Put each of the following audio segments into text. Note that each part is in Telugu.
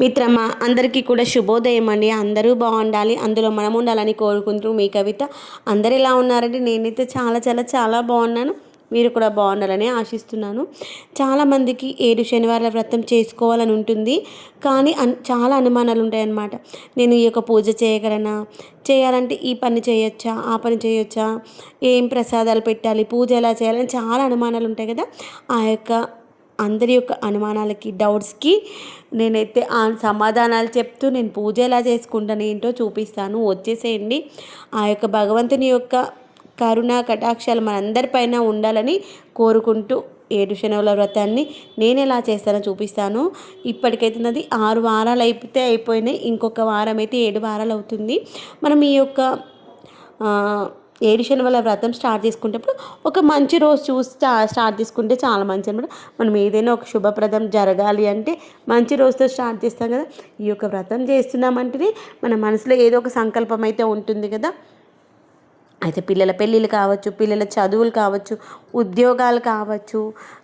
మిత్రమా అందరికీ కూడా శుభోదయం అండి. అందరూ బాగుండాలి అందులో మనం ఉండాలని కోరుకుంటూ మీ కవిత అందరు ఎలా ఉన్నారంటే నేనైతే చాలా చాలా చాలా బాగున్నాను. మీరు కూడా బాగుండాలని ఆశిస్తున్నాను. చాలామందికి ఏడు శనివారాల వ్రతం చేసుకోవాలని ఉంటుంది. కానీ అన్ చాలా అనుమానాలు ఉంటాయన్నమాట. నేను ఈ యొక్క పూజ చేయగలనా? చేయాలంటే ఈ పని చేయొచ్చా? ఆ పని చేయొచ్చా? ఏం ప్రసాదాలు పెట్టాలి? పూజ ఎలా చేయాలని చాలా అనుమానాలు ఉంటాయి కదా. ఆ యొక్క అందరి యొక్క అనుమానాలకి డౌట్స్కి నేనైతే ఆ సమాధానాలు చెప్తూ నేను పూజ ఎలా చేసుకుంటాను ఏంటో చూపిస్తాను. వచ్చేసేయండి. ఆ యొక్క భగవంతుని యొక్క కరుణ కటాక్షాలు మనందరిపైన ఉండాలని కోరుకుంటూ ఏడు శనవుల వ్రతాన్ని నేను ఎలా చేస్తానో చూపిస్తాను. ఇప్పటికైతే నాది ఆరు వారాలు అయిపోతే అయిపోయినాయి. ఇంకొక వారం అయితే ఏడు వారాలు అవుతుంది. మనం ఈ యొక్క ఏడు శనివాల వ్రతం స్టార్ట్ చేసుకునేటప్పుడు ఒక మంచి రోజు చూసి స్టార్ట్ చేసుకుంటే చాలా మంచి అనమాట మనం ఏదైనా ఒక శుభప్రదం జరగాలి అంటే మంచి రోజుతో స్టార్ట్ చేస్తాం కదా. ఈ యొక్క వ్రతం చేస్తున్నామంటేనే మన మనసులో ఏదో ఒక సంకల్పం అయితే ఉంటుంది కదా. అయితే పిల్లల పెళ్ళిళ్ళు కావచ్చు పిల్లల చదువులు కావచ్చు ఉద్యోగాలు కావచ్చు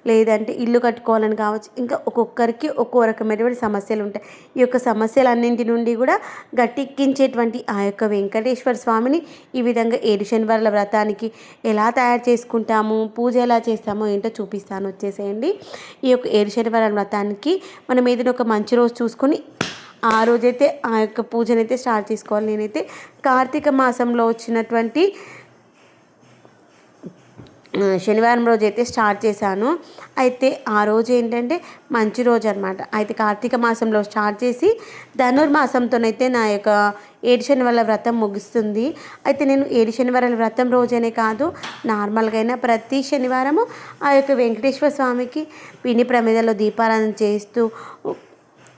లేదంటే ఇల్లు కట్టుకోవాలని కావచ్చు ఇంకా ఒక్కొక్కరికి ఒక్కో రకమైనటువంటి సమస్యలు ఉంటాయి. ఈ యొక్క సమస్యలన్నింటి నుండి కూడా గట్టెక్కించేటువంటి ఆ యొక్క వెంకటేశ్వర స్వామిని ఈ విధంగా ఏడు శనివారాల వ్రతానికి ఎలా తయారు చేసుకుంటాము పూజ ఎలా చేస్తామో ఏంటో చూపిస్తాను. వచ్చేసేయండి. ఈ యొక్క ఏడు శనివారాల వ్రతానికి మనం ఏదైనా ఒక మంచి రోజు చూసుకొని ఆ రోజైతే ఆ యొక్క పూజనైతే స్టార్ట్ చేసుకోవాలి. నేనైతే కార్తీక మాసంలో వచ్చినటువంటి శనివారం రోజు అయితే స్టార్ట్ చేశాను. అయితే ఆ రోజు ఏంటంటే మంచి రోజు అనమాట అయితే కార్తీక మాసంలో స్టార్ట్ చేసి ధనుర్మాసంతోనైతే నా యొక్క ఏడు శనివారాల వ్రతం ముగుస్తుంది. అయితే నేను ఏడు శనివారాల వ్రతం రోజనే కాదు నార్మల్గా అయినా ప్రతి శనివారము ఆ యొక్క వెంకటేశ్వర స్వామికి పిని ప్రమేదలో దీపారాధన చేస్తూ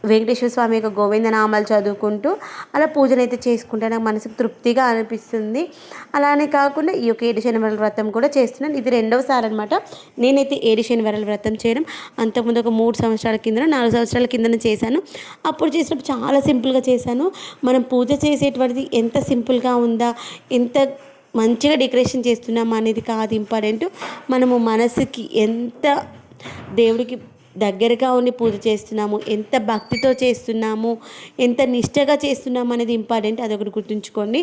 వెంకటేశ్వర స్వామి యొక్క గోవిందనామాలు చదువుకుంటూ అలా పూజనైతే చేసుకుంటే నాకు మనసుకు తృప్తిగా అనిపిస్తుంది. అలానే కాకుండా ఈ యొక్క ఏడు శనివారాల వ్రతం కూడా చేస్తున్నాను. ఇది రెండవసారి అనమాట నేనైతే ఏడు శనివారాల వ్రతం చేయడం అంతకుముందు ఒక మూడు సంవత్సరాల కింద నాలుగు సంవత్సరాల కింద చేశాను. అప్పుడు చేసినప్పుడు చాలా సింపుల్గా చేశాను. మనం పూజ చేసేటువంటిది ఎంత సింపుల్గా ఉందా ఎంత మంచిగా డెకరేషన్ చేస్తున్నామా అనేది కాదు ఇంపార్టెంట్. మనము మనసుకి ఎంత దేవుడికి దగ్గరగా ఉండి పూజ చేస్తున్నాము ఎంత భక్తితో చేస్తున్నాము ఎంత నిష్టగా చేస్తున్నాము అనేది ఇంపార్టెంట్. అదొకటి గుర్తుంచుకోండి.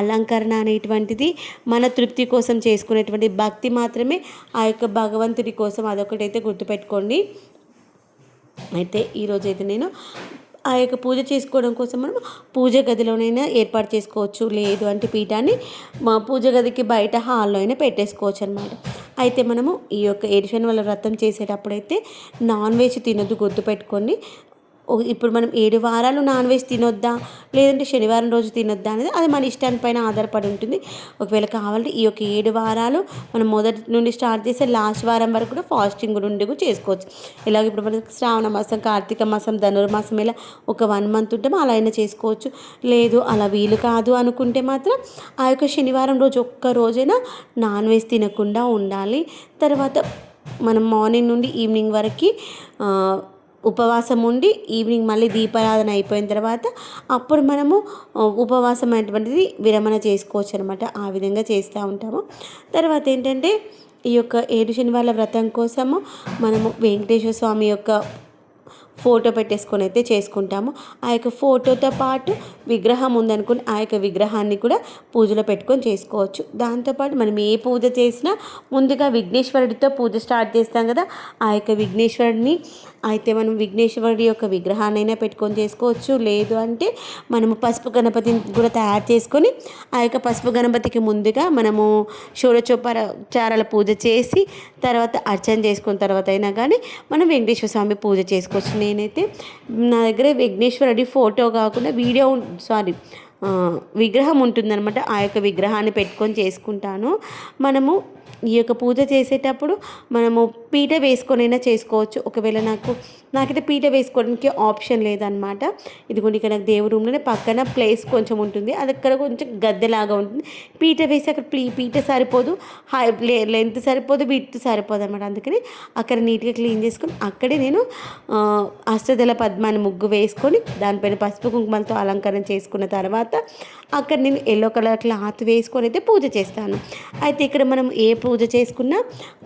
అలంకరణ అనేటువంటిది మన తృప్తి కోసం చేసుకునేటువంటి భక్తి మాత్రమే ఆ యొక్క భగవంతుడి కోసం అదొకటైతే గుర్తుపెట్టుకోండి. అయితే ఈరోజైతే నేను ఆ యొక్క పూజ చేసుకోవడం కోసం మనం పూజ గదిలోనైనా ఏర్పాటు చేసుకోవచ్చు. లేదు అంటే పీఠాన్ని మా పూజ గదికి బయట హాల్లో అయినా పెట్టేసుకోవచ్చు అనమాట అయితే మనము ఈ యొక్క ఏడుశని వల్ల వ్రతం చేసేటప్పుడైతే నాన్ వెజ్ తినొద్దు గుర్తుపెట్టుకోండి. ఇప్పుడు మనం ఏడు వారాలు నాన్ వెజ్ తినొద్దా? లేదంటే శనివారం రోజు తినొద్దా అనేది అది మన ఇష్టాన్ని పైన ఆధారపడి ఉంటుంది. ఒకవేళ కావాలంటే ఈ యొక్క ఏడు వారాలు మనం మొదటి నుండి స్టార్ట్ చేస్తే లాస్ట్ వారం వరకు కూడా ఫాస్టింగ్ నుండి కూడా చేసుకోవచ్చు. ఇలాగ ఇప్పుడు మనకి శ్రావణ మాసం కార్తీక మాసం ధనుర్మాసం ఇలా ఒక వన్ మంత్ ఉంటే అలా అయినా చేసుకోవచ్చు. లేదు అలా వీలు కాదు అనుకుంటే మాత్రం ఆ యొక్క శనివారం రోజు ఒక్క రోజైనా నాన్ వెజ్ తినకుండా ఉండాలి. తర్వాత మనం మార్నింగ్ నుండి ఈవినింగ్ వరకు ఉపవాసం ఉండి ఈవినింగ్ మళ్ళీ దీపారాధన అయిపోయిన తర్వాత అప్పుడు మనము ఉపవాసం అనేటువంటిది విరమణ చేసుకోవచ్చు అనమాట ఆ విధంగా చేస్తూ ఉంటాము. తర్వాత ఏంటంటే ఈ యొక్క ఏడు శనివారాల వ్రతం కోసము మనము వెంకటేశ్వర స్వామి యొక్క ఫోటో పెట్టేసుకొని అయితే చేసుకుంటాము. ఆ యొక్క ఫోటోతో పాటు విగ్రహం ఉందనుకుని ఆ యొక్క విగ్రహాన్ని కూడా పూజలో పెట్టుకొని చేసుకోవచ్చు. దాంతోపాటు మనం ఏ పూజ చేసినా ముందుగా విఘ్నేశ్వరుడితో పూజ స్టార్ట్ చేస్తాం కదా ఆ యొక్క విఘ్నేశ్వరుడిని అయితే మనం విఘ్నేశ్వరుడి యొక్క విగ్రహాన్నైనా పెట్టుకొని చేసుకోవచ్చు. లేదు అంటే మనము పసుపు గణపతిని కూడా తయారు చేసుకొని ఆ యొక్క పసుపు గణపతికి ముందుగా మనము షోడచోపచారాల పూజ చేసి తర్వాత అర్చన చేసుకున్న తర్వాత అయినా కానీ మనం వెంకటేశ్వర స్వామి పూజ చేసుకోవచ్చు. నేనైతే నా దగ్గర విఘ్నేశ్వరుడి ఫోటో కాకుండా వీడియో సారీ విగ్రహం ఉంటుందన్నమాట. ఆ యొక్క విగ్రహాన్ని పెట్టుకొని చేసుకుంటాను. మనము ఈ యొక్క పూజ చేసేటప్పుడు మనము పీట వేసుకొనైనా చేసుకోవచ్చు. ఒకవేళ నాకు నాకైతే పీట వేసుకోవడానికి ఆప్షన్ లేదనమాట ఇదిగోండి ఇక్కడ నాకు దేవుడు రూమ్లోనే పక్కన ప్లేస్ కొంచెం ఉంటుంది. అది అక్కడ కొంచెం గద్దెలాగా ఉంటుంది. పీట వేసి అక్కడ ప్లీ పీట సరిపోదు. హై లెంత్ సరిపోదు విత్ సరిపోదు అనమాట అందుకని అక్కడ నీట్గా క్లీన్ చేసుకొని అక్కడే నేను అష్టదల పద్మాన్ని ముగ్గు వేసుకొని దానిపైన పసుపు కుంకుమలతో అలంకరణ చేసుకున్న తర్వాత అక్కడ నేను ఎల్లో కలర్ క్లాత్ వేసుకొని అయితే పూజ చేస్తాను. అయితే ఇక్కడ మనం ఏ పూజ చేసుకున్నా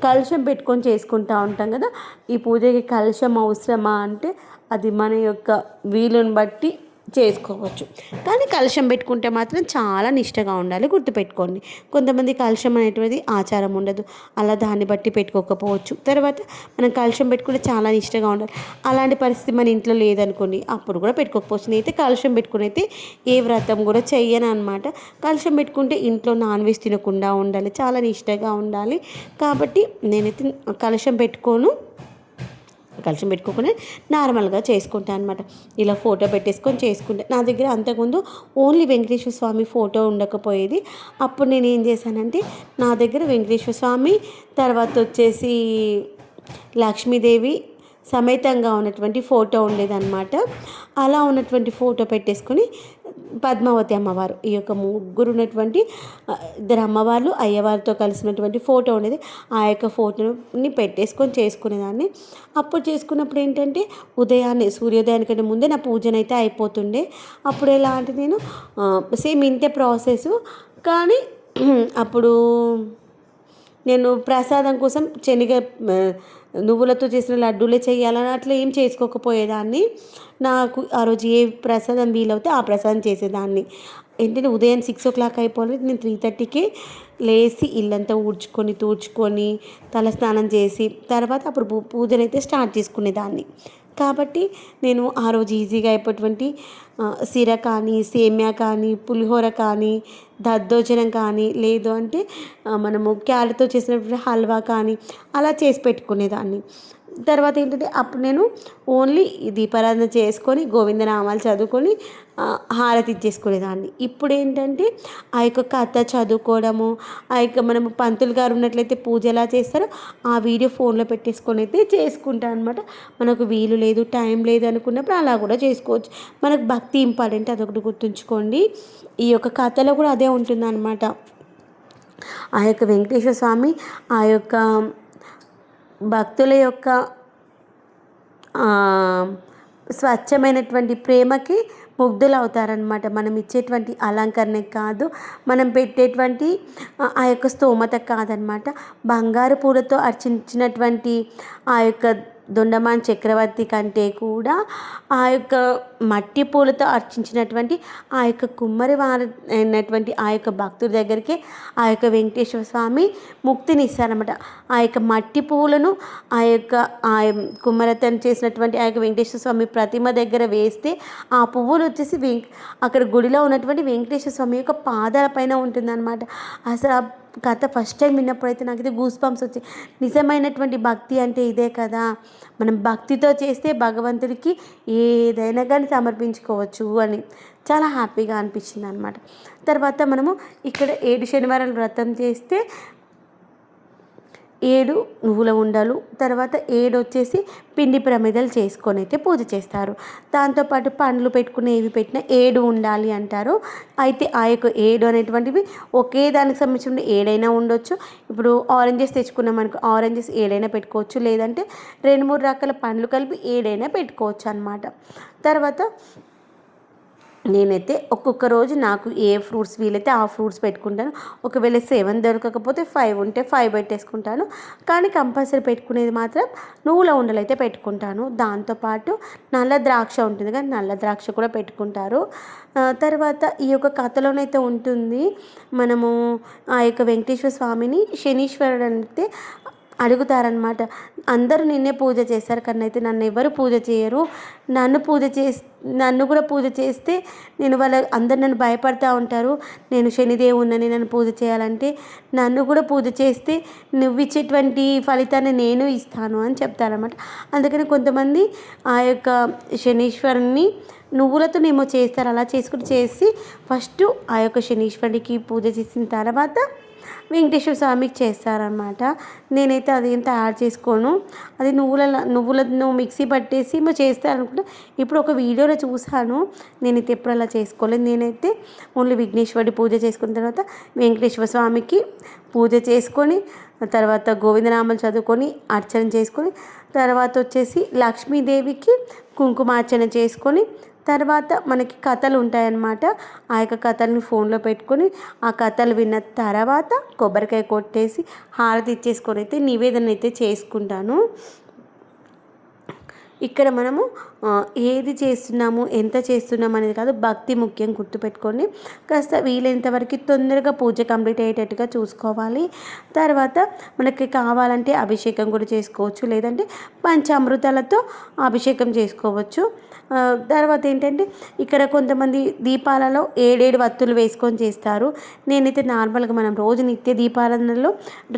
కలుషం పెట్టుకొని చేసుకుంటూ ఉంటాం కదా. ఈ పూజకి కలుషం అవసరమా అంటే అది మన యొక్క వీలుని బట్టి చేసుకోవచ్చు. కానీ కలుషం పెట్టుకుంటే మాత్రం చాలా నిష్టగా ఉండాలి గుర్తుపెట్టుకోండి. కొంతమంది కలుషం అనేటువంటిది ఆచారం ఉండదు. అలా దాన్ని బట్టి పెట్టుకోకపోవచ్చు. తర్వాత మనం కలుషం పెట్టుకుంటే చాలా నిష్టగా ఉండాలి. అలాంటి పరిస్థితి మన ఇంట్లో లేదనుకోండి అప్పుడు కూడా పెట్టుకోకపోవచ్చు. నేనైతే కలుషం పెట్టుకుని అయితే ఏ వ్రతం కూడా చెయ్యను అనమాట కలుషం పెట్టుకుంటే ఇంట్లో నాన్ వెజ్ తినకుండా ఉండాలి చాలా నిష్టగా ఉండాలి. కాబట్టి నేనైతే కలుషం పెట్టుకోను. కలిసి పెట్టుకోకుండా నార్మల్గా చేసుకుంటాను అనమాట ఇలా ఫోటో పెట్టేసుకొని చేసుకుంటాను నా దగ్గర అంతకుముందు ఓన్లీ వెంకటేశ్వర స్వామి ఫోటో ఉండకపోయేది. అప్పుడు నేను ఏం చేశానంటే నా దగ్గర వెంకటేశ్వర స్వామి తర్వాత వచ్చేసి లక్ష్మీదేవి సమేతంగా ఉన్నటువంటి ఫోటో ఉండేదన్నమాట. అలా ఉన్నటువంటి ఫోటో పెట్టేసుకొని పద్మావతి అమ్మవారు. ఈ యొక్క ముగ్గురు ఉన్నటువంటి ఇద్దరు అమ్మవార్లు అయ్యవారితో కలిసినటువంటి ఫోటో ఉండేది ఆ యొక్క ఫోటోని పెట్టేసుకొని చేసుకునేదాన్ని. అప్పుడు చేసుకున్నప్పుడు ఏంటంటే ఉదయాన్నే సూర్యోదయానికంటే ముందే నా పూజనైతే అయిపోతుండే. అప్పుడు ఎలా అంటే నేను సేమ్ ఇంతే ప్రాసెస్. కానీ అప్పుడు నేను ప్రసాదం కోసం శనగ నువ్వులతో చేసిన లడ్డూలే చేయాలని అట్లా ఏం చేసుకోకపోయేదాన్ని. నాకు ఆ రోజు ఏ ప్రసాదం వీలవుతే ఆ ప్రసాదం చేసేదాన్ని. ఏంటంటే ఉదయం సిక్స్ ఓ క్లాక్ అయిపోలేదు నేను త్రీ థర్టీకి లేచి ఇల్లంతా ఊడ్చుకొని తూడ్చుకొని తలస్నానం చేసి తర్వాత అప్పుడు పూజనైతే స్టార్ట్ చేసుకునేదాన్ని. కాబట్టి నేను ఆ రోజు ఈజీగా అయిపోయేటువంటి సిర కానీ సేమ్యా కానీ పులిహోర కానీ దద్దోజనం కానీ లేదు అంటే మనము క్యారెట్తో చేసినటువంటి హల్వా కానీ అలా చేసి పెట్టుకునేదాన్ని. తర్వాత ఏంటంటే అప్పుడు నేను ఓన్లీ దీపారాధన చేసుకొని గోవిందనామాలు చదువుకొని హారతి ఇచ్చేసుకునేదాన్ని. ఇప్పుడు ఏంటంటే ఆ యొక్క కథ చదువుకోవడము ఆ యొక్క మనము పంతులు గారు ఉన్నట్లయితే పూజ ఎలా చేస్తారో ఆ వీడియో ఫోన్లో పెట్టేసుకొని అయితే చేసుకుంటాను అనమాట మనకు వీలు లేదు టైం లేదు అనుకున్నప్పుడు అలా కూడా చేసుకోవచ్చు. మనకు భక్తి ఇంపార్టెంట్ అదొకటి గుర్తుంచుకోండి. ఈ యొక్క కథలో కూడా అదే ఉంటుందన్నమాట. ఆ యొక్క వెంకటేశ్వర స్వామి ఆ యొక్క భక్తుల యొక్క స్వచ్ఛమైనటువంటి ప్రేమకి ముగ్ధులవుతారనమాట మనం ఇచ్చేటువంటి అలంకరణ కాదు మనం పెట్టేటువంటి ఆ యొక్క స్తోమత కాదనమాట బంగారు పూలతో అర్చించినటువంటి ఆ యొక్క దొండమాన్ చక్రవర్తి కంటే కూడా ఆ యొక్క మట్టి పూలతో అర్చించినటువంటి ఆ యొక్క కుమ్మరి వారి అయినటువంటి ఆ యొక్క భక్తుడి దగ్గరికి ఆ యొక్క వెంకటేశ్వర స్వామి ముక్తిని ఇస్తారనమాట ఆ యొక్క మట్టి పూలను ఆ యొక్క ఆ కుమ్మరతను చేసినటువంటి ఆ యొక్క వెంకటేశ్వర స్వామి ప్రతిమ దగ్గర వేస్తే ఆ పువ్వులు వచ్చేసి వెంక అక్కడ గుడిలో ఉన్నటువంటి వెంకటేశ్వర స్వామి యొక్క పాదాల పైన ఉంటుందన్నమాట. అసలు కథ ఫస్ట్ టైం విన్నప్పుడైతే నాకైతే గూస్ పంప్స్ వచ్చాయి నిజమైనటువంటి భక్తి అంటే ఇదే కదా. మనం భక్తితో చేస్తే భగవంతుడికి ఏదైనా కానీ సమర్పించుకోవచ్చు అని చాలా హ్యాపీగా అనిపించింది అనమాట తర్వాత మనము ఇక్కడ ఏడు శనివారాలు వ్రతం చేస్తే ఏడు నువ్వుల ఉండలు తర్వాత ఏడు వచ్చేసి పిండి ప్రమిదలు చేసుకొని అయితే పూజ చేస్తారు. దాంతోపాటు పండ్లు పెట్టుకుని ఏవి పెట్టినా ఏడు ఉండాలి అంటారు. అయితే ఆ యొక్క ఏడు అనేటువంటివి ఒకే దానికి సంబంధించిన ఏడైనా ఉండొచ్చు. ఇప్పుడు ఆరెంజెస్ తెచ్చుకున్నాం అనుకో ఆరెంజెస్ ఏడైనా పెట్టుకోవచ్చు. లేదంటే రెండు మూడు రకాల పండ్లు కలిపి ఏడైనా పెట్టుకోవచ్చు అనమాట తర్వాత నేనైతే ఒక్కొక్క రోజు నాకు ఏ ఫ్రూట్స్ వీలైతే ఆ ఫ్రూట్స్ పెట్టుకుంటాను. ఒకవేళ సెవెన్ దొరకకపోతే ఫైవ్ ఉంటే ఫైవ్ పెట్టేసుకుంటాను. కానీ కంపల్సరీ పెట్టుకునేది మాత్రం నువ్వుల ఉండలు అయితే పెట్టుకుంటాను. దాంతోపాటు నల్ల ద్రాక్ష ఉంటుంది కానీ నల్ల ద్రాక్ష కూడా పెట్టుకుంటారు. తర్వాత ఈ యొక్క కథలోనైతే ఉంటుంది మనము ఆ యొక్క వెంకటేశ్వర స్వామిని శనీశ్వరుడు అంటే అడుగుతారనమాట అందరూ నిన్నే పూజ చేస్తారు కానీ అయితే నన్ను ఎవరు పూజ చేయరు. నన్ను పూజ చేసి నన్ను కూడా పూజ చేస్తే నేను వాళ్ళ అందరు నన్ను భయపడతా ఉంటారు. నేను శనిదేవున్నని నన్ను పూజ చేయాలంటే నన్ను కూడా పూజ చేస్తే నువ్వు ఇచ్చేటువంటి ఫలితాన్ని నేను ఇస్తాను అని చెప్తారనమాట అందుకని కొంతమంది ఆ యొక్క శనీశ్వరుని నువ్వులతోనేమో చేస్తారు. అలా చేసుకుని చేసి ఫస్ట్ ఆ యొక్క శనీశ్వరుడికి పూజ చేసిన తర్వాత వెంకటేశ్వర స్వామికి చేస్తారనమాట నేనైతే అదేం తయారు చేసుకోను. అది నువ్వుల నువ్వులను మిక్సీ పట్టేసి మా చేస్తారనుకుంటే. ఇప్పుడు ఒక వీడియోలో చూసాను నేనైతే ఎప్పుడు అలా చేసుకోలేదు. నేనైతే ఓన్లీ విఘ్నేశ్వరుడి పూజ చేసుకున్న తర్వాత వెంకటేశ్వర స్వామికి పూజ చేసుకొని తర్వాత గోవిందనామాలు చదువుకొని అర్చన చేసుకొని తర్వాత వచ్చేసి లక్ష్మీదేవికి కుంకుమార్చన చేసుకొని తర్వాత మనకి కథలు ఉంటాయన్నమాట. ఆ యొక్క కథల్ని ఫోన్లో పెట్టుకొని ఆ కథలు విన్న తర్వాత కొబ్బరికాయ కొట్టేసి హారతి ఇచ్చేసుకొని అయితే నివేదన అయితే చేసుకుంటాను. ఇక్కడ మనము ఏది చేస్తున్నాము ఎంత చేస్తున్నాము అనేది కాదు భక్తి ముఖ్యం గుర్తుపెట్టుకోండి. కాస్త వీలైనంతవరకు తొందరగా పూజ కంప్లీట్ అయ్యేటట్టుగా చూసుకోవాలి. తర్వాత మనకి కావాలంటే అభిషేకం కూడా చేసుకోవచ్చు లేదంటే పంచామృతాలతో అభిషేకం చేసుకోవచ్చు. తర్వాత ఏంటంటే ఇక్కడ కొంతమంది దీపాలలో ఏడేడు వత్తులు వేసుకొని చేస్తారు. నేనైతే నార్మల్గా మనం రోజు నిత్య దీపాలలో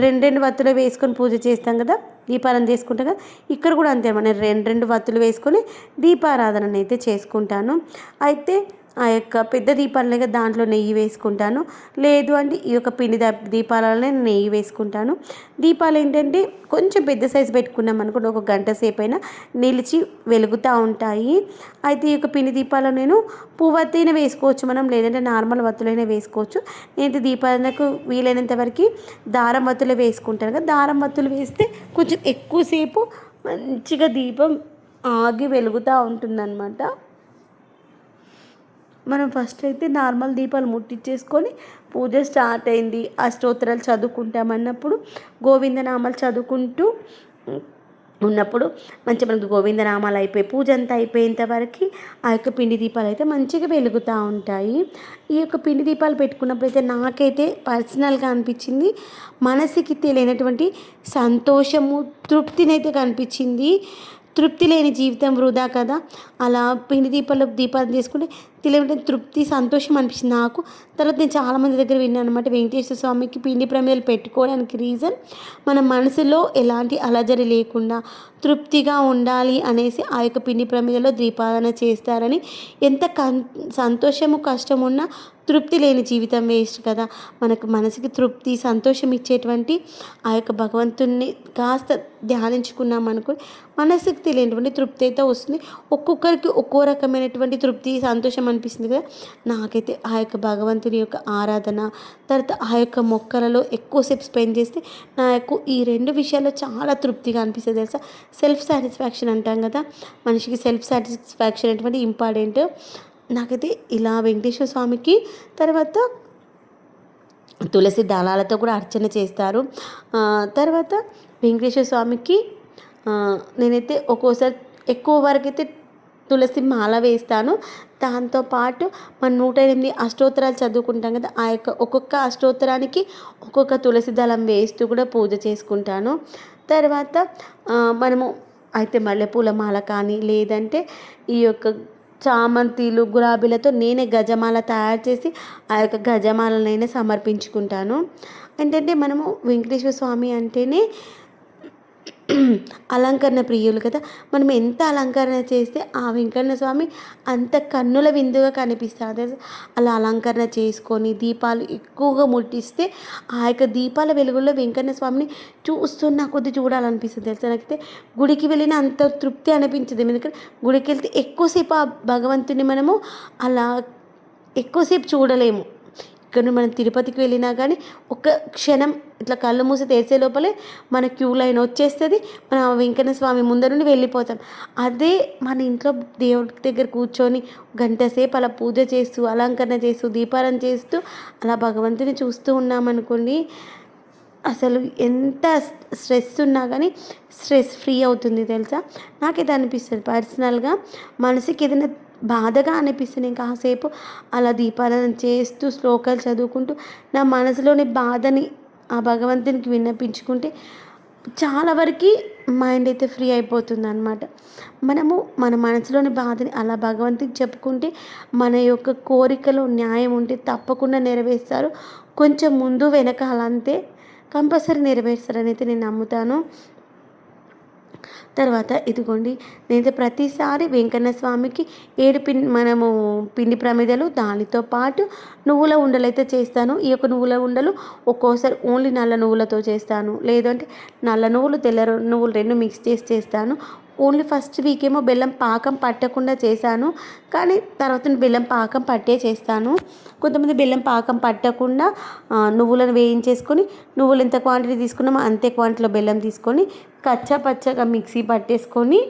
రెండు రెండు వత్తులు వేసుకొని పూజ చేస్తాం కదా దీపాలను చేసుకుంటాం కదా ఇక్కడ కూడా అంతే మనం రెండు రెండు వత్తులు వేసుకొని దీపారాధననైతే అయితే చేసుకుంటాను. అయితే ఆ యొక్క పెద్ద దీపాలనే దాంట్లో నెయ్యి వేసుకుంటాను. లేదు అంటే ఈ యొక్క పిండి దీపాలనే నెయ్యి వేసుకుంటాను. దీపాలు ఏంటంటే కొంచెం పెద్ద సైజు పెట్టుకున్నాం అనుకోండి ఒక గంట సేపు అయినా నిలిచి వెలుగుతూ ఉంటాయి. అయితే ఈ యొక్క పిండి దీపాలు నేను పువ్వత్తైనా వేసుకోవచ్చు మనం లేదంటే నార్మల్ వత్తులైనా వేసుకోవచ్చు. నేను దీపాలకు వీలైనంత వరకు దారం వత్తులు వేసుకుంటాను. కదా దారం వత్తులు వేస్తే కొంచెం ఎక్కువసేపు మంచిగా దీపం ఆగి వెలుగుతూ ఉంటుందన్నమాట. మనం ఫస్ట్ అయితే నార్మల్ దీపాలు ముట్టించేసుకొని పూజ స్టార్ట్ అయింది. ఆ స్తోత్రాలు చదువుకుంటామన్నప్పుడు గోవిందనామాలు చదువుకుంటూ ఉన్నప్పుడు మంచి మనకు గోవిందనామాలు అయిపోయి పూజ అంతా అయిపోయేంతవరకు ఆ యొక్క పిండి దీపాలు అయితే మంచిగా వెలుగుతూ ఉంటాయి. ఈ యొక్క పిండి దీపాలు పెట్టుకున్నప్పుడు అయితే నాకైతే పర్సనల్గా అనిపించింది. మనసుకి తెలియనటువంటి సంతోషము తృప్తినైతే కనిపించింది. తృప్తి లేని జీవితం వృధా కదా? అలా పిండి దీపాలు దీపాలు తీసుకుంటే తెలియడం తృప్తి సంతోషం అనిపించింది నాకు. తర్వాత నేను చాలామంది దగ్గర విన్నాను అనమాట వెంకటేశ్వర స్వామికి పిండి ప్రమేలు పెట్టుకోవడానికి రీజన్ మన మనసులో ఎలాంటి అలజడి లేకుండా తృప్తిగా ఉండాలి అనేసి ఆ యొక్క పిండి ప్రమిదలో దీపాదన చేస్తారని. ఎంత కన్ సంతోషము కష్టం ఉన్నా తృప్తి లేని జీవితం వేస్ట్ కదా. మనకు మనసుకి తృప్తి సంతోషం ఇచ్చేటువంటి ఆ యొక్క భగవంతుణ్ణి కాస్త ధ్యానించుకున్నాం అనుకో మనసుకు తెలియనటువంటి తృప్తి అయితే వస్తుంది. ఒక్కొక్కరికి ఒక్కో రకమైనటువంటి తృప్తి సంతోషం అనిపిస్తుంది కదా. నాకైతే ఆ యొక్క భగవంతుని యొక్క ఆరాధన తర్వాత ఆ యొక్క మొక్కలలో ఎక్కువసేపు స్పెండ్ చేస్తే నాకు ఈ రెండు విషయాల్లో చాలా తృప్తిగా అనిపిస్తుంది తెలుసా. సెల్ఫ్ సాటిస్ఫాక్షన్ అంటాం కదా. మనిషికి సెల్ఫ్ సాటిస్ఫాక్షన్ అనేటువంటి ఇంపార్టెంట్? నాకైతే ఇలా వెంకటేశ్వర స్వామికి తర్వాత తులసి దళాలతో కూడా అర్చన చేస్తారు. తర్వాత వెంకటేశ్వర స్వామికి నేనైతే ఒక్కోసారి ఎక్కువ వరకు అయితే తులసి మాల వేస్తాను. దాంతోపాటు మన నూట ఎనిమిది అష్టోత్తరాలు చదువుకుంటాం కదా ఆ యొక్క ఒక్కొక్క అష్టోత్తరానికి ఒక్కొక్క తులసి దళం వేస్తూ కూడా పూజ చేసుకుంటాను. తర్వాత మనము అయితే మల్లెపూల మాల కానీ లేదంటే ఈ యొక్క చామంతిలు గులాబీలతో నేనే గజమాల తయారు చేసి ఆ యొక్క గజమాలనైనా సమర్పించుకుంటాను. ఏంటంటే మనము వెంకటేశ్వర స్వామి అంటేనే అలంకరణ ప్రియులు కదా. మనం ఎంత అలంకరణ చేస్తే ఆ వెంకన్న స్వామి అంత కన్నుల విందుగా కనిపిస్తుంది అలా అలంకరణ చేసుకొని దీపాలు ఎక్కువగా ముట్టిస్తే ఆ యొక్క దీపాల వెలుగుల్లో వెంకన్న స్వామిని చూస్తున్న కొద్ది చూడాలనిపిస్తుంది తెలుసా? నాకైతే గుడికి వెళ్ళిన అంత తృప్తి అనిపించదు. ఎందుకంటే గుడికి వెళ్తే ఎక్కువసేపు ఆ భగవంతుని మనము అలా ఎక్కువసేపు చూడలేము. ఇక్కడ మనం తిరుపతికి వెళ్ళినా కానీ ఒక క్షణం ఇట్లా కళ్ళు మూసి తెరిసే లోపలే మన క్యూ లైన్ వచ్చేస్తుంది. మన వెంకన్న స్వామి ముందర నుండి వెళ్ళిపోతాం. అదే మన ఇంట్లో దేవుడి దగ్గర కూర్చొని గంట సేపు అలా పూజ చేస్తూ అలంకరణ చేస్తూ దీపారం చేస్తూ అలా భగవంతుని చూస్తూ ఉన్నామనుకోండి అసలు ఎంత స్ట్రెస్ ఉన్నా కానీ స్ట్రెస్ ఫ్రీ అవుతుంది తెలుసా? నాకైతే అనిపిస్తుంది పర్సనల్గా మనసుకి ఏదైనా బాధగా అనిపిస్తుంది. కాసేపు అలా దీపారాధన చేస్తూ శ్లోకాలు చదువుకుంటూ నా మనసులోని బాధని ఆ భగవంతునికి విన్నపించుకుంటే చాలా వరకు మైండ్ అయితే ఫ్రీ అయిపోతుంది అనమాట మనము మన మనసులోని బాధని అలా భగవంతుకి చెప్పుకుంటే మన యొక్క కోరికలో న్యాయం ఉంటే తప్పకుండా నెరవేరుస్తారు. కొంచెం ముందు వెనకాల అంతే కంపల్సరీ నెరవేరుస్తారని అయితే నేను నమ్ముతాను. తర్వాత ఇదిగోండి నేనైతే ప్రతిసారి వెంకన్న స్వామికి ఏడు పిన్ మనము పిండి ప్రమిదలు దానితో పాటు నువ్వుల ఉండలు అయితే చేస్తాను. ఈ యొక్క నువ్వుల ఉండలు ఒక్కోసారి ఓన్లీ నల్ల నువ్వులతో చేస్తాను. లేదంటే నల్ల నువ్వులు తెల్ల నువ్వులు రెండు మిక్స్ చేసి చేస్తాను. ఓన్లీ ఫస్ట్ వీక్ ఏమో బెల్లం పాకం పట్టకుండా చేశాను. కానీ తర్వాత బెల్లం పాకం పట్టే చేస్తాను. కొంతమంది బెల్లం పాకం పట్టకుండా నువ్వులను వేయించేసుకొని నువ్వులు ఎంత క్వాంటిటీ తీసుకున్నామో అంతే క్వాంటిటీలో బెల్లం తీసుకొని కచ్చా పచ్చగా మిక్సీ పట్టేసుకొని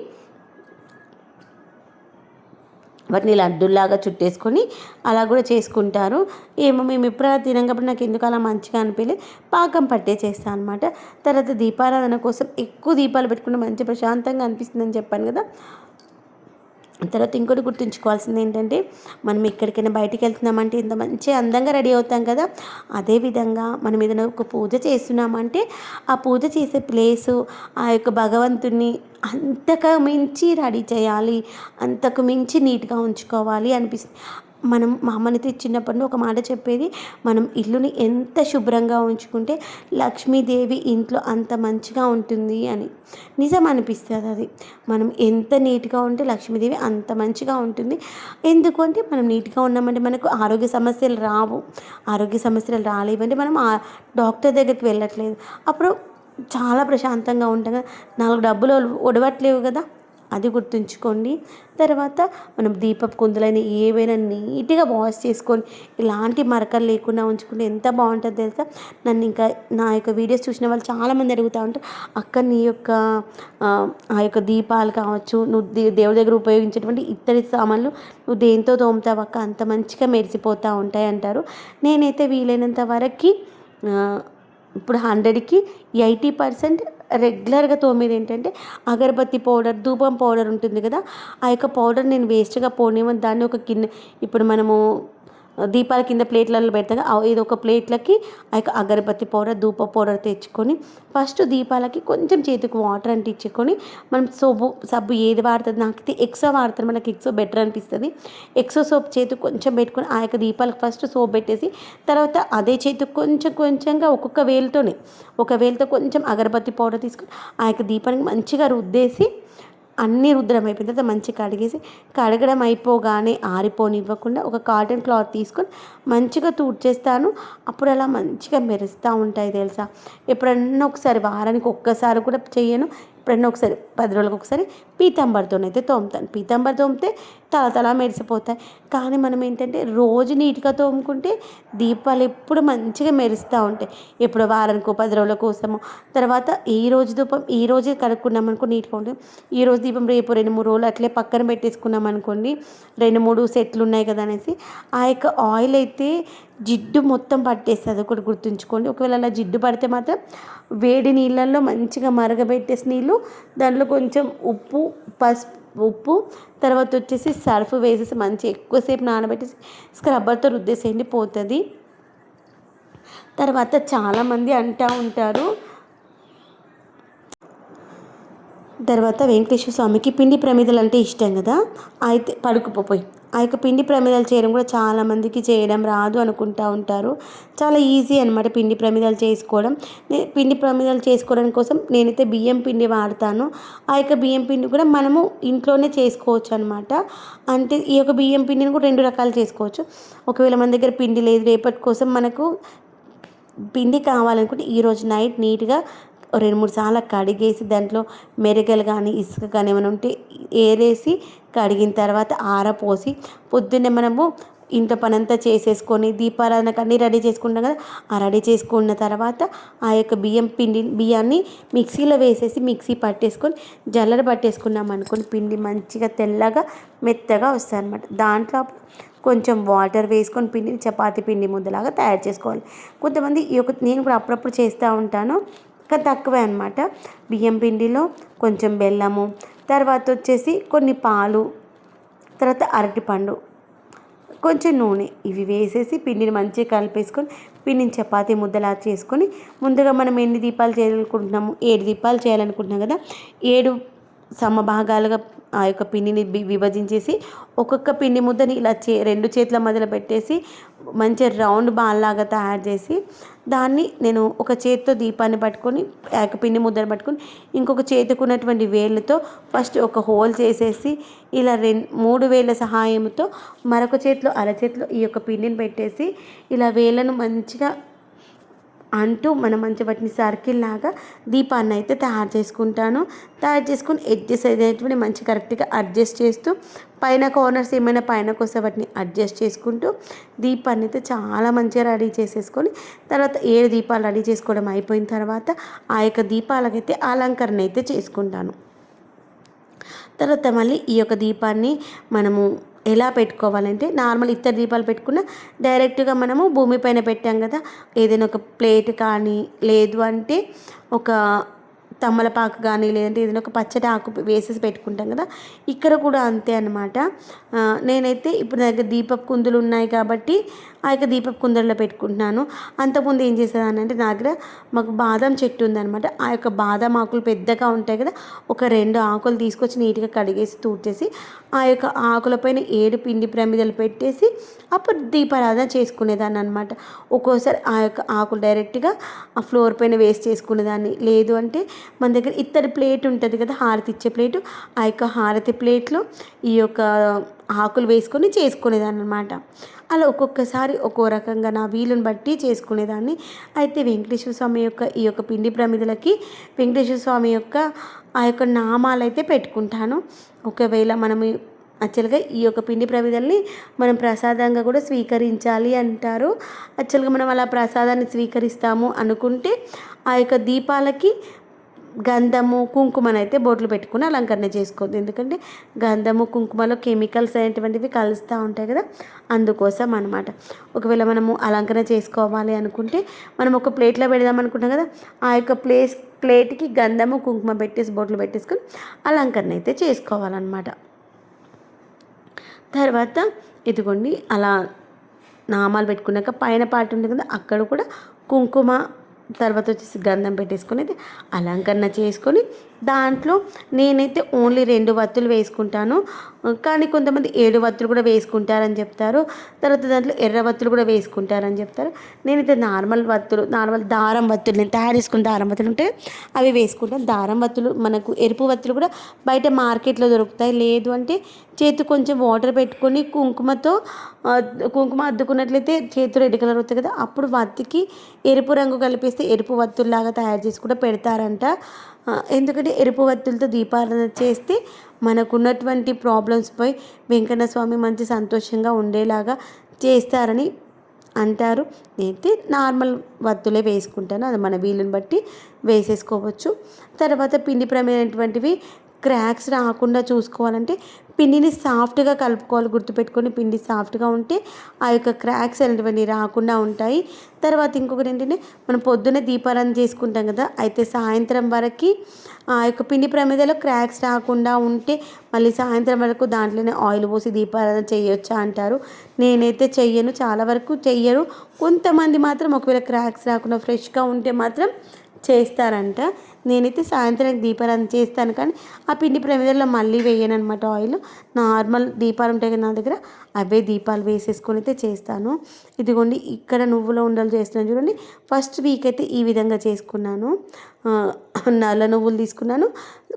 వాటిని లడ్డూల్లాగా చుట్టేసుకొని అలా కూడా చేసుకుంటారు. ఏమో మేము ఎప్పుడు అలా నాకు ఎందుకు అలా మంచిగా అనిపించలేదు పాకం పట్టే చేస్తాను అనమాట తర్వాత దీపారాధన కోసం ఎక్కువ దీపాలు పెట్టుకుంటే మంచి ప్రశాంతంగా అనిపిస్తుందని చెప్పాను కదా. తర్వాత ఇంకోటి గుర్తుంచుకోవాల్సింది ఏంటంటే మనం ఎక్కడికైనా బయటికి వెళ్తున్నామంటే ఇంత మంచి అందంగా రెడీ అవుతాం కదా? అదేవిధంగా మనం ఏదైనా ఒక పూజ చేస్తున్నామంటే ఆ పూజ చేసే ప్లేసు ఆ యొక్క భగవంతుని అంతకు మించి రెడీ చేయాలి అంతకు మించి నీట్గా ఉంచుకోవాలి అనిపిస్తుంది. మనం మా అమ్మనైతే చిన్నప్పటి నుండి ఒక మాట చెప్పేది మనం ఇల్లుని ఎంత శుభ్రంగా ఉంచుకుంటే లక్ష్మీదేవి ఇంట్లో అంత మంచిగా ఉంటుంది అని. నిజం అనిపిస్తుంది అది. మనం ఎంత నీట్గా ఉంటే లక్ష్మీదేవి అంత మంచిగా ఉంటుంది. ఎందుకు అంటే మనం నీట్గా ఉన్నామంటే మనకు ఆరోగ్య సమస్యలు రావు. ఆరోగ్య సమస్యలు రాలేవంటే మనం ఆ డాక్టర్ దగ్గరికి వెళ్ళట్లేదు. అప్పుడు చాలా ప్రశాంతంగా ఉంటాం కదా. నాలుగు డబ్బులు ఒడవట్లేవు కదా. అది గుర్తుంచుకోండి. తర్వాత మనం దీపపు కుందులైన ఏవైనా నీట్గా వాష్ చేసుకొని ఇలాంటి మరకలు లేకుండా ఉంచుకుంటే ఎంత బాగుంటుందో తెలుసా? నన్ను ఇంకా నా యొక్క వీడియోస్ చూసిన వాళ్ళు చాలామంది అడుగుతూ ఉంటారు అక్క నీ యొక్క ఆ యొక్క దీపాలు కావచ్చు నువ్వు దేవుడి దగ్గర ఉపయోగించేటువంటి ఇత్తడి సామాన్లు నువ్వు దేంతో తోముతావు అక్క? అంత మంచిగా మెరిసిపోతూ ఉంటాయి అంటారు. నేనైతే వీలైనంత వరకు ఇప్పుడు హండ్రెడ్కి ఎయిటీ పర్సెంట్ రెగ్యులర్గా తోమేది ఏంటంటే అగరబత్తి పౌడర్ ధూపం పౌడర్ ఉంటుంది కదా ఆ యొక్క పౌడర్ నేను వేస్ట్గా పోనివ్వను దాన్ని ఒక గిన్నె ఇప్పుడు మనము దీపాల కింద ప్లేట్లలో పెడతాగా ఇది ఒక ప్లేట్లకి ఆ యొక్క అగరబత్తి పౌడర్ ధూప పౌడర్ తెచ్చుకొని ఫస్ట్ దీపాలకి కొంచెం చేతికి వాటర్ అంటించుకొని మనం సోపు సబ్బు ఏది వాడుతుంది నాకు ఎక్సో వాడతారు. మనకి ఎక్సో బెటర్ అనిపిస్తుంది. ఎక్సో సోప్ చేతికి కొంచెం పెట్టుకొని ఆ యొక్క దీపాలకు ఫస్ట్ సోప్ పెట్టేసి తర్వాత అదే చేతికి కొంచెం కొంచెంగా ఒక్కొక్క వేలుతోనే ఒక వేలుతో కొంచెం అగరబత్తి పౌడర్ తీసుకొని ఆ యొక్క దీపానికి మంచిగా రుద్దేసి అన్నీ రుద్రం అయిపోయిన తర్వాత మంచిగా కడిగేసి కడగడం అయిపోగానే ఆరిపోనివ్వకుండా ఒక కాటన్ క్లాత్ తీసుకొని మంచిగా తూడ్చేస్తాను అప్పుడు అలా మంచిగా మెరుస్తూ ఉంటాయి తెలుసా? ఎప్పుడన్నా ఒకసారి వారానికి ఒక్కసారి కూడా చేయను. ఎప్పుడన్నా ఒకసారి పది రోజులకు ఒకసారి పీతాంబర్తోనైతే తోముతాను. పీతాంబర్ తోమితే తల తల మెరిసిపోతాయి. కానీ మనం ఏంటంటే రోజు నీట్గా తోముకుంటే దీపాలు ఎప్పుడు మంచిగా మెరుస్తూ ఉంటాయి. ఎప్పుడు వారానికో పది రోజుల కోసము తర్వాత ఈ రోజు దీపం ఈ రోజే కడుక్కున్నాం అనుకో నీట్గా ఉంటుంది. ఈ రోజు దీపం రేపు రెండు మూడు రోజులు అట్లే పక్కన పెట్టేసుకున్నాం అనుకోండి రెండు మూడు సెట్లు ఉన్నాయి కదా అనేసి ఆ యొక్క ఆయిల్ అయితే జిడ్డు మొత్తం పట్టేస్తుంది. ఒకటి గుర్తుంచుకోండి. ఒకవేళ అలా జిడ్డు పడితే మాత్రం వేడి నీళ్ళల్లో మంచిగా మరగబెట్టేసి నీళ్ళు దాంట్లో కొంచెం ఉప్పు పసుపు ఉప్పు తర్వాత వచ్చేసి సర్ఫ్ వేసేసి మంచి ఎక్కువసేపు నానబెట్టి స్క్రబ్బర్తో రుద్దేసేయండి పోతుంది. తర్వాత చాలామంది అంటూ ఉంటారు. తర్వాత వెంకటేశ్వర స్వామికి పిండి ప్రమిదలు అంటే ఇష్టం కదా? అయితే పడుకుపోయి ఆ యొక్క పిండి ప్రమిదలు చేయడం కూడా చాలామందికి చేయడం రాదు అనుకుంటూ ఉంటారు. చాలా ఈజీ అనమాట పిండి ప్రమిదలు చేసుకోవడం. పిండి ప్రమిదలు చేసుకోవడం కోసం నేనైతే బియ్యం పిండి వాడతాను. ఆ యొక్క బియ్యం పిండి కూడా మనము ఇంట్లోనే చేసుకోవచ్చు అనమాట అంటే ఈ యొక్క బియ్యం పిండిని కూడా రెండు రకాలు చేసుకోవచ్చు. ఒకవేళ మన దగ్గర పిండి లేదు రేపటి కోసం మనకు పిండి కావాలనుకుంటే ఈరోజు నైట్ నీట్గా రెండు మూడు సార్లు కడిగేసి దాంట్లో మెరగలు కానీ ఇసుక కానీ ఏమైనా ఉంటే ఏరేసి కడిగిన తర్వాత ఆరపోసి పొద్దున్నే మనము ఇంత పనంతా చేసేసుకొని దీపారాధనకు అన్నీ రెడీ చేసుకుంటాం కదా ఆ రెడీ చేసుకున్న తర్వాత ఆ యొక్క బియ్యం పిండి బియ్యాన్ని మిక్సీలో వేసేసి మిక్సీ పట్టేసుకొని జల్లర పట్టేసుకున్నాం అనుకోని పిండి మంచిగా తెల్లగా మెత్తగా వస్తాయి అనమాట దాంట్లో కొంచెం వాటర్ వేసుకొని పిండిని చపాతి పిండి ముద్దలాగా తయారు చేసుకోవాలి. కొంతమంది ఈ యొక్క నేను కూడా అప్పుడప్పుడు చేస్తూ ఉంటాను. ఇంకా తక్కువే అనమాట బియ్యం పిండిలో కొంచెం బెల్లము తర్వాత వచ్చేసి కొన్ని పాలు తర్వాత అరటిపండు కొంచెం నూనె. ఇవి వేసేసి పిండిని మంచిగా కలిపేసుకొని పిండిని చపాతీ ముద్దలా చేసుకొని ముందుగా మనం ఎన్ని దీపాలు చేయాలనుకుంటున్నాము? ఏడు దీపాలు చేయాలనుకుంటున్నాం కదా? ఏడు సమభాగాలుగా ఆ యొక్క పిండిని విభజించేసి ఒక్కొక్క పిండి ముద్దని ఇలా చే రెండు చేతుల మధ్యలో పెట్టేసి మంచి రౌండ్ బాల్ లాగా తయారు చేసి దాన్ని నేను ఒక చేతితో దీపాన్ని పట్టుకొని ఆ యొక్క పిండి ముద్దను పట్టుకొని ఇంకొక చేతికున్నటువంటి వేళ్ళతో ఫస్ట్ ఒక హోల్ చేసేసి ఇలా రెండు మూడు వేల సహాయంతో మరొక చేతిలో అరచేతిలో ఈ యొక్క పిండిని పెట్టేసి ఇలా వేళ్ళను మంచిగా అంటూ మనం మంచి వాటిని సర్కిల్ లాగా దీపాన్ని అయితే తయారు చేసుకుంటాను. తయారు చేసుకుని ఎడ్జెస్ అనేటువంటి మంచి కరెక్ట్గా అడ్జస్ట్ చేస్తూ పైన కార్నర్స్ ఏమైనా పైన కోసం వాటిని అడ్జస్ట్ చేసుకుంటూ దీపాన్ని అయితే చాలా మంచిగా రెడీ చేసేసుకొని తర్వాత ఏడు దీపాలు రెడీ చేసుకోవడం అయిపోయిన తర్వాత ఆ యొక్క దీపాలకైతే అలంకరణ అయితే చేసుకుంటాను. తర్వాత మళ్ళీ ఈ యొక్క దీపాన్ని మనము ఎలా పెట్టుకోవాలంటే నార్మల్ ఇత్తడి దీపాలు పెట్టుకున్న డైరెక్ట్గా మనము భూమిపైన పెట్టాం కదా ఏదైనా ఒక ప్లేట్ కానీ లేదు అంటే ఒక తమలపాకు కానీ లేదంటే ఏదైనా ఒక పచ్చడి ఆకు వేసేసి పెట్టుకుంటాం కదా. ఇక్కడ కూడా అంతే అనమాట నేనైతే ఇప్పుడు నా దగ్గర దీపపు కుందులు ఉన్నాయి కాబట్టి ఆ యొక్క దీపపు కుందరలో పెట్టుకుంటున్నాను. అంతకుముందు ఏం చేసేదానంటే నా దగ్గర మాకు బాదం చెట్టు ఉందనమాట ఆ యొక్క బాదం ఆకులు పెద్దగా ఉంటాయి కదా ఒక రెండు ఆకులు తీసుకొచ్చి నీట్గా కడిగేసి తూడ్చేసి ఆ యొక్క ఆకులపైన ఏడు పిండి ప్రమిదలు పెట్టేసి అప్పుడు దీపారాధన చేసుకునేదాన్ని అనమాట ఒక్కోసారి ఆ యొక్క ఆకులు డైరెక్ట్గా ఆ ఫ్లోర్ పైన వేస్ట్ చేసుకునేదాన్ని. లేదు అంటే మన దగ్గర ఇత్తడి ప్లేట్ ఉంటుంది కదా హారతి ఇచ్చే ప్లేటు ఆ యొక్క హారతి ప్లేట్లో ఈ యొక్క ఆకులు వేసుకొని చేసుకునేదాన్ని అనమాట అలా ఒక్కొక్కసారి ఒక్కో రకంగా నా వీలుని బట్టి చేసుకునేదాన్ని. అయితే వెంకటేశ్వర స్వామి యొక్క ఈ యొక్క పిండి ప్రమిదలకి వెంకటేశ్వర స్వామి యొక్క ఆ యొక్క నామాలు అయితే పెట్టుకుంటాను. ఒకవేళ మనము యాక్చువల్గా ఈ యొక్క పిండి ప్రమిదల్ని మనం ప్రసాదంగా కూడా స్వీకరించాలి అంటారు. యాక్చువల్గా మనం అలా ప్రసాదాన్ని స్వీకరిస్తాము అనుకుంటే ఆ యొక్క దీపాలకి గంధము కుంకుమను అయితే బొట్లు పెట్టుకుని అలంకరణ చేసుకోవద్దు. ఎందుకంటే గంధము కుంకుమలో కెమికల్స్ అనేటువంటివి కలుస్తూ ఉంటాయి కదా అందుకోసం అనమాట ఒకవేళ మనము అలంకరణ చేసుకోవాలి అనుకుంటే మనం ఒక ప్లేట్లో పెడదాం అనుకుంటాం కదా ఆ యొక్క ప్లేస్ ప్లేట్కి గంధము కుంకుమ పెట్టేసి బొట్లు పెట్టేసుకొని అలంకరణ అయితే చేసుకోవాలన్నమాట. తర్వాత ఇదిగోండి అలా నామాలు పెట్టుకున్నాక పైన పార్ట్ ఉంటుంది కదా అక్కడ కూడా కుంకుమ తర్వాత వచ్చేసి గంధం పెట్టేసుకొని అయితే అలంకరణ చేసుకొని దాంట్లో నేనైతే ఓన్లీ రెండు వత్తులు వేసుకుంటాను. కానీ కొంతమంది ఏడు వత్తులు కూడా వేసుకుంటారని చెప్తారు. తర్వాత దాంట్లో ఎర్ర వత్తులు కూడా వేసుకుంటారని చెప్తారు. నేనైతే నార్మల్ వత్తులు నార్మల్ దారం వత్తులు నేను తయారు చేసుకున్న దారం వత్తులు ఉంటే అవి వేసుకుంటాను. దారం వత్తులు మనకు ఎరుపు వత్తులు కూడా బయట మార్కెట్లో దొరుకుతాయి. లేదు అంటే చేతి కొంచెం వాటర్ పెట్టుకొని కుంకుమతో కుంకుమ అద్దుకున్నట్లయితే చేతి రెడ్ కలర్ అవుతుంది కదా అప్పుడు వత్తికి ఎరుపు రంగు కలిపిస్తే ఎరుపు వత్తుల్లాగా తయారు చేసి కూడా పెడతారంట. ఎందుకంటే ఎరుపు వత్తులతో దీపారాధన చేస్తే మనకున్నటువంటి ప్రాబ్లమ్స్పై వెంకన్న స్వామి మంచి సంతోషంగా ఉండేలాగా చేస్తారని అంటారు. నేనైతే నార్మల్ వత్తులే వేసుకుంటాను అది మన వీలుని బట్టి వేసేసుకోవచ్చు. తర్వాత పిండి ప్రమేయమైనటువంటివి క్రాక్స్ రాకుండా చూసుకోవాలంటే పిండిని సాఫ్ట్గా కలుపుకోవాలి. గుర్తుపెట్టుకొని పిండి సాఫ్ట్గా ఉంటే ఆ యొక్క క్రాక్స్ అనేటువంటి రాకుండా ఉంటాయి. తర్వాత ఇంకొకటి ఏంటంటే మనం పొద్దున్నే దీపారాధన చేసుకుంటాం కదా అయితే సాయంత్రం వరకు ఆ యొక్క పిండి ప్రమేదలో క్రాక్స్ రాకుండా ఉంటే మళ్ళీ సాయంత్రం వరకు దాంట్లోనే ఆయిల్ పోసి దీపారాధన చేయొచ్చా అంటారు. నేనైతే చెయ్యను చాలా వరకు చెయ్యరు. కొంతమంది మాత్రం ఒకవేళ క్రాక్స్ రాకుండా ఫ్రెష్గా ఉంటే మాత్రం చేస్తారంట. నేనైతే సాయంత్రం దీపారాధన చేస్తాను కానీ ఆ పిండి ప్రమిదల్లో మళ్ళీ వేయను అనమాట ఆయిల్. నార్మల్ దీపాలు ఉంటాయి కదా నా దగ్గర అవే దీపాలు వేసేసుకొని అయితే చేస్తాను. ఇదిగోండి ఇక్కడ నువ్వుల ఉండలు చేస్తున్నాను చూడండి. ఫస్ట్ వీక్ అయితే ఈ విధంగా చేసుకున్నాను. నల్ల నువ్వులు తీసుకున్నాను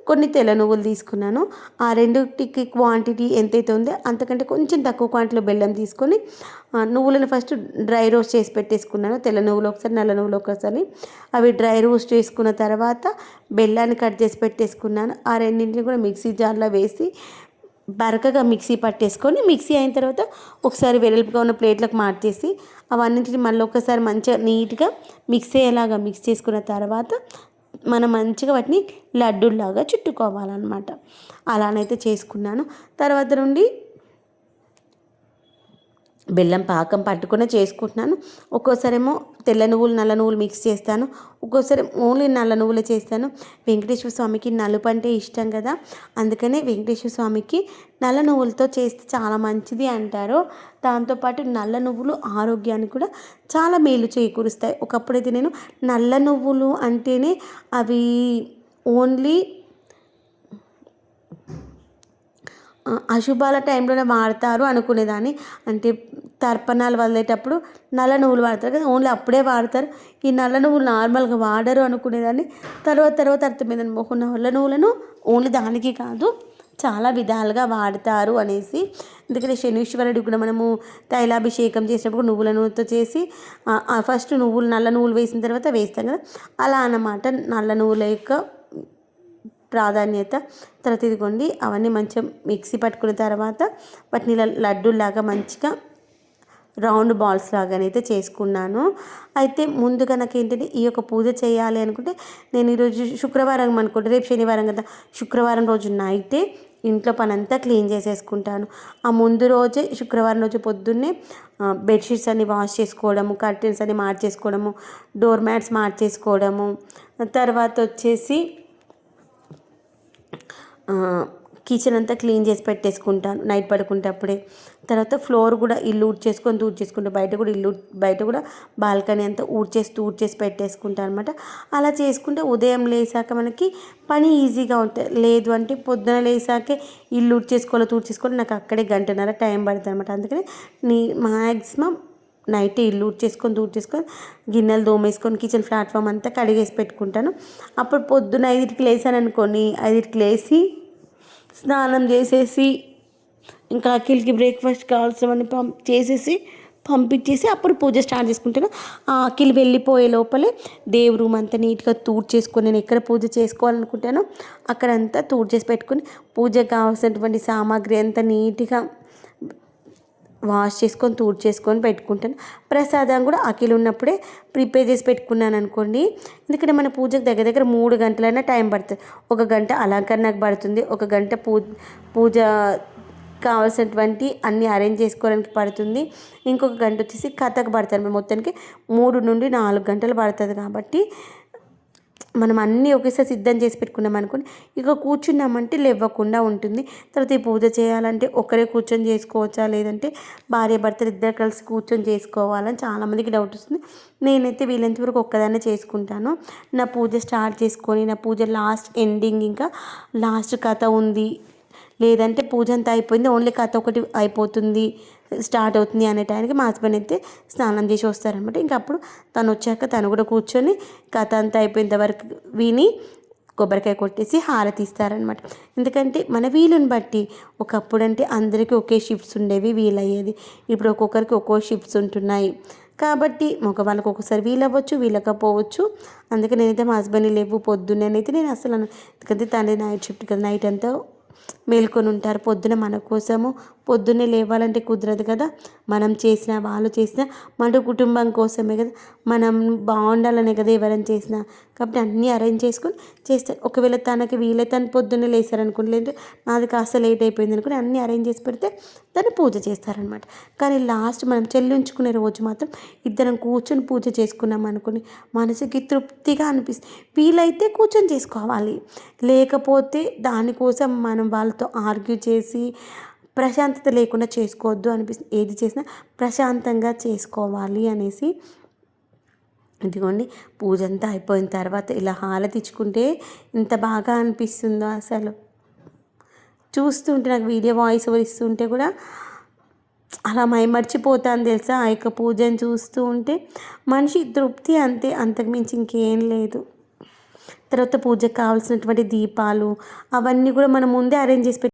కొన్ని తెల్ల నువ్వులు తీసుకున్నాను. ఆ రెండుటికి క్వాంటిటీ ఎంతైతే ఉందో అంతకంటే కొంచెం తక్కువ క్వాంటిటీలో బెల్లం తీసుకొని నువ్వులను ఫస్ట్ డ్రై రోస్ట్ చేసి పెట్టేసుకున్నాను. తెల్ల నువ్వులు ఒకసారి నల్ల నువ్వులు ఒకసారి. అవి డ్రై రోస్ట్ చేసుకున్న తర్వాత బెల్లాన్ని కట్ చేసి పెట్టేసుకున్నాను. ఆ రెండింటిని కూడా మిక్సీ జార్లో వేసి బరకగా మిక్సీ పట్టేసుకొని మిక్సీ అయిన తర్వాత ఒకసారి వెడల్పుగా ఉన్న ప్లేట్లకు మార్చేసి అవన్నింటిని మళ్ళీ ఒకసారి మంచిగా నీట్గా మిక్స్ అయ్యేలాగా మిక్స్ చేసుకున్న తర్వాత మనం మంచిగా వాటిని లడ్డూల్లాగా చుట్టుకోవాలన్నమాట. అలానైతే చేసుకున్నాను. తర్వాత నుండి బెల్లం పాకం పట్టుకునే చేసుకుంటున్నాను. ఒక్కోసారేమో తెల్ల నువ్వులు నల్ల నువ్వులు మిక్స్ చేస్తాను. ఒక్కోసారి ఓన్లీ నల్ల నువ్వులు చేస్తాను. వెంకటేశ్వర స్వామికి నలుపు అంటే ఇష్టం కదా. అందుకనే వెంకటేశ్వర స్వామికి నల్ల నువ్వులతో చేస్తే చాలా మంచిది అంటారు. దాంతోపాటు నల్ల నువ్వులు ఆరోగ్యానికి కూడా చాలా మేలు చేకూరుస్తాయి. ఒకప్పుడైతే నేను నల్ల నువ్వులు అంటేనే అవి ఓన్లీ అశుభాల టైంలోనే వాడతారు అనుకునేదాన్ని. అంటే తర్పణాలు వదిలేటప్పుడు నల్ల నువ్వులు వాడతారు కదా ఓన్లీ అప్పుడే వాడతారు. ఈ నల్ల నువ్వులు నార్మల్గా వాడరు అనుకునేదాన్ని. తర్వాత తర్వాత అర్థమైందని మొహం నల్ల నువ్వులను ఓన్లీ దానికి కాదు చాలా విధాలుగా వాడతారు అనేసి. ఎందుకంటే శనీశ్వరుడు కూడా మనము తైలాభిషేకం చేసినప్పుడు నువ్వుల నూనెతో చేసి ఫస్ట్ నువ్వులు నల్ల నువ్వులు వేసిన తర్వాత వేస్తాం కదా అలా అన్నమాట నల్ల నువ్వుల యొక్క ప్రాధాన్యత తర్వాత ఇదిగోండి అవన్నీ మంచిగా మిక్సీ పట్టుకున్న తర్వాత వాటిని లడ్డూలాగా మంచిగా రౌండ్ బాల్స్ లాగానైతే చేసుకున్నాను. అయితే ముందుగా నాకు ఏంటంటే ఈ యొక్క పూజ చేయాలి అనుకుంటే నేను ఈరోజు శుక్రవారం అనుకుంటే రేపు శనివారం కదా శుక్రవారం రోజు నైటే ఇంట్లో పనంతా క్లీన్ చేసేసుకుంటాను. ఆ ముందు రోజే శుక్రవారం రోజు పొద్దున్నే బెడ్షీట్స్ అన్ని వాష్ చేసుకోవడము కర్టెన్స్ అన్ని మార్చేసుకోవడము డోర్ మ్యాట్స్ మార్చేసుకోవడము తర్వాత వచ్చేసి కిచెన్ అంతా క్లీన్ చేసి పెట్టేసుకుంటాను. నైట్ పడుకుంటప్పుడే తర్వాత ఫ్లోర్ కూడా ఇల్లు ఊడ్చేసుకొని ఊడ్చేసుకుంటా బయట కూడా ఇల్లు బయట కూడా బాల్కనీ అంతా ఊడ్చేసి ఊడ్చేసి పెట్టేసుకుంటాను అనమాట అలా చేసుకుంటే ఉదయం లేసాక మనకి పని ఈజీగా ఉంటుంది లేదు అంటే పొద్దున లేసాకే ఇల్లు ఊడ్చేసుకోవాలి తూడ్చేసుకోవాలి నాకు అక్కడే గంటన్నర టైం పడుతుంది అనమాట అందుకని నీ మ్యాక్సిమం నైట్ ఇల్లు ఊడ్చేసుకొని చేసుకొని గిన్నెలు దోమేసుకొని కిచెన్ ప్లాట్ఫామ్ అంతా కడిగేసి పెట్టుకుంటాను. అప్పుడు పొద్దున ఐదుకి లేసాను అనుకోని ఐదుకి లేసి స్నానం చేసేసి ఇంకా అఖిల్కి బ్రేక్ఫాస్ట్ కావాల్సినవన్నీ పంప్ చేసేసి పంపించేసి అప్పుడు పూజ స్టార్ట్ చేసుకుంటాను. ఆ అఖిల్ వెళ్ళిపోయే లోపలే దేవు రూమ్ అంతా నీట్గా తూడ్ చేసుకొని నేను ఎక్కడ పూజ చేసుకోవాలనుకుంటానో అక్కడంతా తూడ్ చేసి పెట్టుకొని పూజకు కావాల్సినటువంటి సామాగ్రి అంతా నీట్గా వాష్ చేసుకొని తూడ్ చేసుకొని పెట్టుకుంటాను. ప్రసాదం కూడా అఖిలు ఉన్నప్పుడే ప్రిపేర్ చేసి పెట్టుకున్నాను అనుకోండి. ఎందుకంటే మన పూజకు దగ్గర దగ్గర మూడు గంటలైనా టైం పడుతుంది. ఒక గంట అలంకరణకు పడుతుంది. ఒక గంట పూ పూజ కావాల్సినటువంటి అన్నీ అరేంజ్ చేసుకోవడానికి పడుతుంది. ఇంకొక గంట వచ్చేసి కథకు పడుతుంది. మొత్తానికి మూడు నుండి నాలుగు గంటలు పడుతుంది కాబట్టి మనం అన్నీ ఒకేసారి సిద్ధం చేసి పెట్టుకున్నాం అనుకోండి ఇక కూర్చున్నామంటే లేవ్వకుండా ఉంటుంది. తర్వాత ఈ పూజ చేయాలంటే ఒకరే కూర్చొని చేసుకోవచ్చా? లేదంటే భార్య భర్తలు ఇద్దరు కలిసి కూర్చొని చేసుకోవాలని చాలామందికి డౌట్ వస్తుంది. నేనైతే వీలంత వరకు ఒక్కదాన్నే చేసుకుంటాను. నా పూజ స్టార్ట్ చేసుకొని నా పూజ లాస్ట్ ఎండింగ్ ఇంకా లాస్ట్ కథ ఉంది. లేదంటే పూజ అంతా అయిపోయింది ఓన్లీ కథ ఒకటి అయిపోతుంది. స్టార్ట్ అవుతుంది అనే టైంకి మా హస్బెండ్ అయితే స్నానం చేసి వస్తారనమాట. ఇంకా అప్పుడు తను వచ్చాక తను కూడా కూర్చొని కథ అంతా అయిపోయేంత వరకు విని కొబ్బరికాయ కొట్టేసి హారతి ఇస్తారనమాట. ఎందుకంటే మన వీలుని బట్టి ఒకప్పుడు అంటే అందరికీ ఒకే షిఫ్ట్స్ ఉండేవి వీలయ్యేది. ఇప్పుడు ఒక్కొక్కరికి ఒక్కో షిఫ్ట్స్ ఉంటున్నాయి. కాబట్టి వాళ్ళకి ఒక్కొక్కసారి వీలవ్వచ్చు వీలకపోవచ్చు. అందుకే నేనైతే మా హస్బెండ్ లేవు పొద్దున్నైతే నేను అసలు ఎందుకంటే తండ్రి నైట్ షిఫ్ట్ కదా నైట్ అంతా మేల్కొని ఉంటారు. పొద్దున మన కోసము పొద్దున్నే లేవాలంటే కుదరదు కదా. మనం చేసిన వాళ్ళు చేసిన మన కుటుంబం కోసమే కదా. మనం బాగుండాలనే కదా ఎవరైనా చేసినా. కాబట్టి అన్నీ అరేంజ్ చేసుకొని చేస్తారు. ఒకవేళ తనకి వీలే తను పొద్దున్నే లేసారనుకోండి లేదంటే నాది కాస్త లేట్ అయిపోయింది అనుకుని అన్నీ అరేంజ్ చేసి పెడితే తను పూజ చేస్తారనమాట కానీ లాస్ట్ మనం చెల్లించుకునే రోజు మాత్రం ఇద్దరం కూర్చొని పూజ చేసుకున్నాం అనుకుని మనసుకి తృప్తిగా అనిపిస్తుంది. వీలైతే కూర్చొని చేసుకోవాలి. లేకపోతే దానికోసం మనం వాళ్ళతో ఆర్గ్యూ చేసి ప్రశాంతత లేకుండా చేసుకోవద్దు అనిపిస్తుంది. ఏది చేసినా ప్రశాంతంగా చేసుకోవాలి అనేసి. ఇదిగోండి పూజ అంతా అయిపోయిన తర్వాత ఇలా హాలతి ఇచ్చుకుంటే ఇంత బాగా అనిపిస్తుందో అసలు. చూస్తుంటే నాకు వీడియో వాయిస్ ఓవర్ ఇస్తుంటే కూడా అలా మైమర్చిపోతాను తెలుసా? ఆ యొక్క పూజను చూస్తూ ఉంటే మనిషి తృప్తి అంతే అంతకుమించి ఇంకేం లేదు. తర్వాత పూజకు కావాల్సినటువంటి దీపాలు అవన్నీ కూడా మనం ముందే అరేంజ్ చేసి